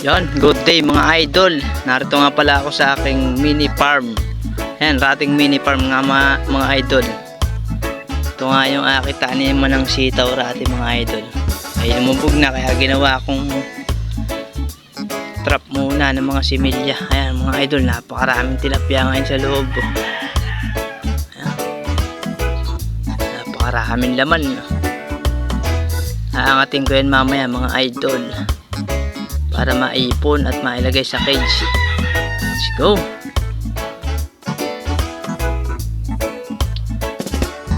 Yan, good day mga idol. Narito nga pala ako sa aking mini farm. Yan, rating mini farm nga mga, mga idol. Ito nga yung aking taniman ng sitaw rati mga idol. Ay lumubog na kaya ginawa kong trap muna ng mga similya. Ayan mga idol, napakaraming tilapia ngayon sa loob. Ayan. Napakaraming laman. Aangatin ko yan mamaya mga idol para maipon at mailagay sa cage. Let's go!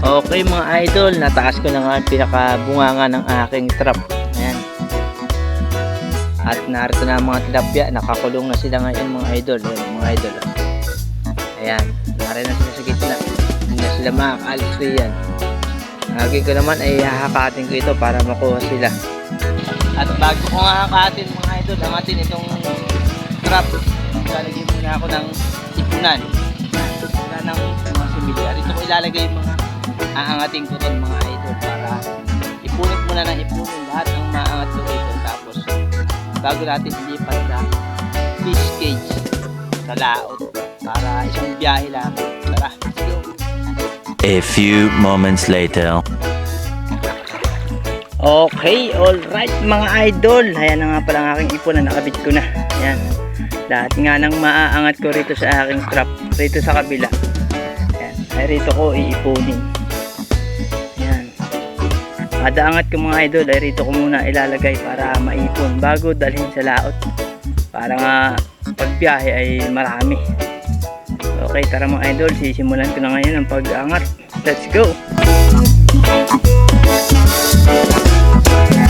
Okay mga idol, nataas ko na nga ang pinakabunganga ng aking trap. Ayan. At narito na ang mga tilapia, nakakulong na sila ngayon mga idol. Ayan, mga idol. ah. Ayan, narito na sila sa gitna. Hindi na sila makakaalis riyan. Lagi ko naman ay hahakatin ko ito para makuha sila. At bago ko nga hakatin mga idol, angatin itong trap. Lalagay muna ako ng ipunan. Wala ng mga similya. Rito ko ilalagay mga aangatin ko rin mga idol para ipunit muna ng ipunin lahat ng maangat ko rito. Tapos bago natin ilipat sa fish cage sa laot para isang biyahe lang. Tara, let's! A few moments later. Okay, all right mga idol. Ayan na nga pala ang aking ipon na nakabit ko na. Ayan. Lahat nga nang maaangat ko rito sa aking trap. Rito sa kabila. Ayan. Ay rito ko iipunin. Ayan. Kada angat ko mga idol ay rito ko muna ilalagay para maipon bago dalhin sa laot. Para nga pagbiyahe ay marami. Okay, tara mga idol. Sisimulan ko na ngayon ang pag-angat. Let's go! At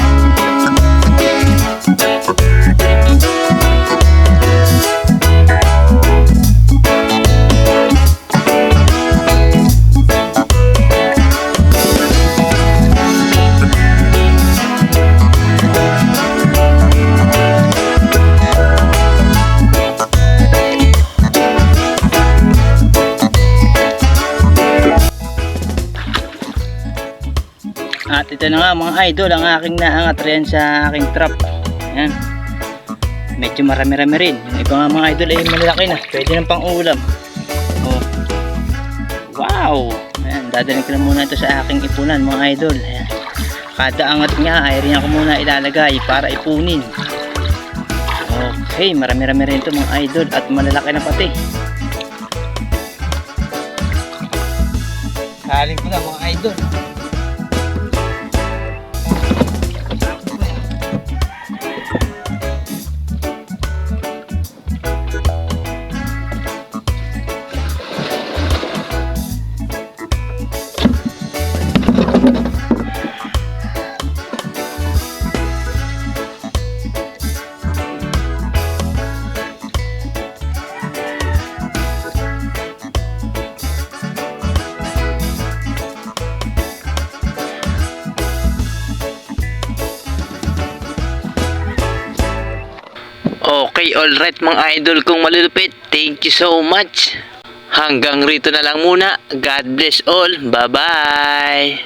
ito na nga mga idol ang aking naangat rin sa aking trap. Ayan. Medyo marami-rami rin. Yung iba nga mga idol ay malalaki na. Pwede ng pang ulam. Oh. Wow! Ayan, dadalhin ko na muna ito sa aking ipunan mga idol. Ayan. Kada angat niya ay rin ako muna ilalagay para ipunin. Okay, marami-rami rin ito mga idol at malalaki na pati. Kaling ko na mga idol. Okay, alright mga idol kong malulupit. Thank you so much. Hanggang rito na lang muna. God bless all. Bye-bye.